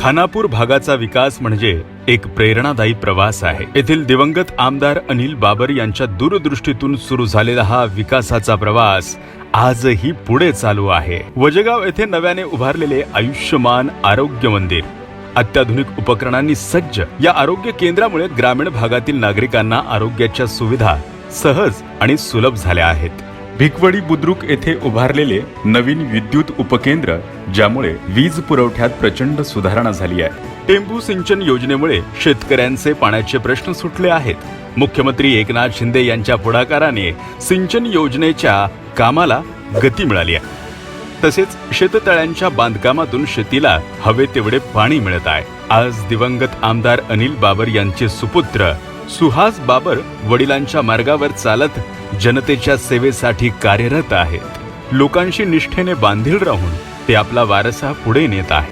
खानापूर भागाचा विकास म्हणजे एक प्रेरणादायी प्रवास आहे. येथील दिवंगत आमदार अनिल बाबर यांच्या दूरदृष्टीतून सुरू झालेला हा विकासाचा प्रवास आजही पुढे चालू आहे. वजेगाव येथे नव्याने उभारलेले आयुष्यमान आरोग्य मंदिर. अत्याधुनिक उपकरणांनी सज्ज. या आरोग्य केंद्रामुळे ग्रामीण भागातील नागरिकांना आरोग्याच्या सुविधा सहज आणि सुलभ झाल्या आहेत. भिकवडी बुद्रुक येथे उभारलेले नवीन विद्युत उपकेंद्र ज्यामुळे वीज पुरवठ्यात प्रचंड सुधारणा झाली आहे. टेंबू सिंचन योजनेमुळे शेतकऱ्यांचे पाण्याचे प्रश्न सुटले आहेत. मुख्यमंत्री एकनाथ शिंदे यांच्या पुढाकाराने सिंचन योजनेच्या कामाला गती मिळाली आहे. तसेच शेततळ्यांच्या बांधकामातून शेतीला हवे तेवढे पाणी मिळत आहे. आज दिवंगत आमदार अनिल बाबर यांचे सुपुत्र सुहास बाबर वडिलांच्या मार्गावर चालत जनतेच्या सेवेसाठी कार्यरत आहेत. लोकांशी निष्ठेने बांधील राहून ते आपला वारसा पुढे नेत आहे